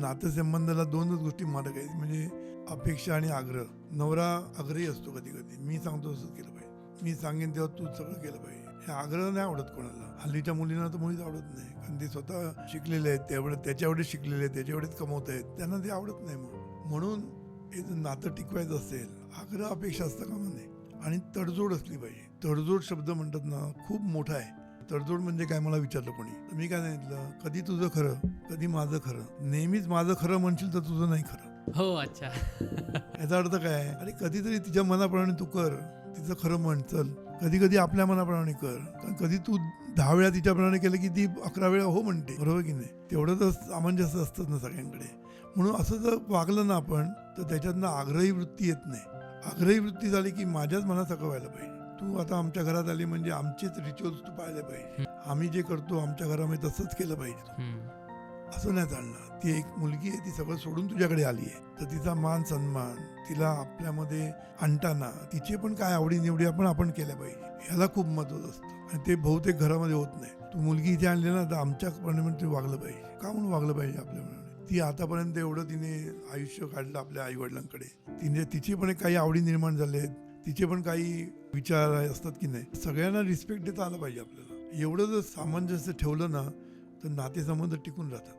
नातेसंबंधाला दोनच गोष्टी मार्ग आहेत म्हणजे अपेक्षा आणि आग्रह. नवरा आग्रही असतो कधी कधी मी सांगतो तसंच केलं पाहिजे. मी सांगेन तेव्हा तू सगळं केलं पाहिजे. हे आग्रह नाही आवडत कोणाला. हल्लीच्या मुलींना तर मुळीच आवडत नाही कारण ते स्वतः शिकलेले आहेत त्यावेळे त्याच्या शिकलेले आहेत त्याच्या कमवत आहेत. त्यांना ते आवडत नाही मग म्हणून हे जर नातं टिकवायचं असेल आग्रह अपेक्षा असतं कामा नये आणि तडजोड असली पाहिजे. तडजोड शब्द म्हणतात ना खूप मोठा आहे. तडजोड म्हणजे काय मला विचारलं कोणी? मी काय सांगितलं कधी तुझं खरं कधी माझं खरं. नेहमीच माझं खरं म्हणशील तर तुझं नाही खरं. हो अच्छा. याचा अर्थ काय अरे कधीतरी तिच्या मनाप्रमाणे तू कर. तिचं खरं म्हण चल. कधी कधी आपल्या मनाप्रमाणे कर. कारण कधी तू दहा वेळा तिच्याप्रमाणे केलं की ती अकरा वेळा हो म्हणते. बरोबर की नाही? तेवढं तर सामंजस्य असतंच ना सगळ्यांकडे. म्हणून असं जर वागलं ना आपण तर त्याच्यातनं आग्रही वृत्ती येत नाही. आग्रही वृत्ती झाली की माझ्याच मनात सगळं व्हायला पाहिजे. तू आता आमच्या घरात आली म्हणजे आमचेच रिच्युअल्स तू पाहिले पाहिजे. आम्ही जे करतो आमच्या घरामध्ये तसंच केलं पाहिजे. असं नाही चालणार. ती एक मुलगी आहे ती सगळं सोडून तुझ्याकडे आली आहे. तर तिचा मान सन्मान तिला आपल्यामध्ये आणताना तिचे पण काय आवडी निवडी आपण आपण केल्या पाहिजे. ह्याला खूप महत्त्व असतं. आणि ते बहुतेक घरामध्ये होत नाही. तू मुलगी इथे आणली ना तर आमच्याप्रमाणे ते वागलं पाहिजे. का म्हणून वागलं पाहिजे आपल्याप्रमाणे ती आतापर्यंत एवढं तिने आयुष्य काढलं आपल्या आई वडिलांकडे तिने तिचे पण काही आवडी निर्माण झाले आहेत. तिचे पण काही विचार असतात की नाही. सगळ्यांना रिस्पेक्ट देता आला पाहिजे आपल्याला. एवढं जर सामंजस्य ठेवलं ना तर नातेसंबंध टिकून राहतात.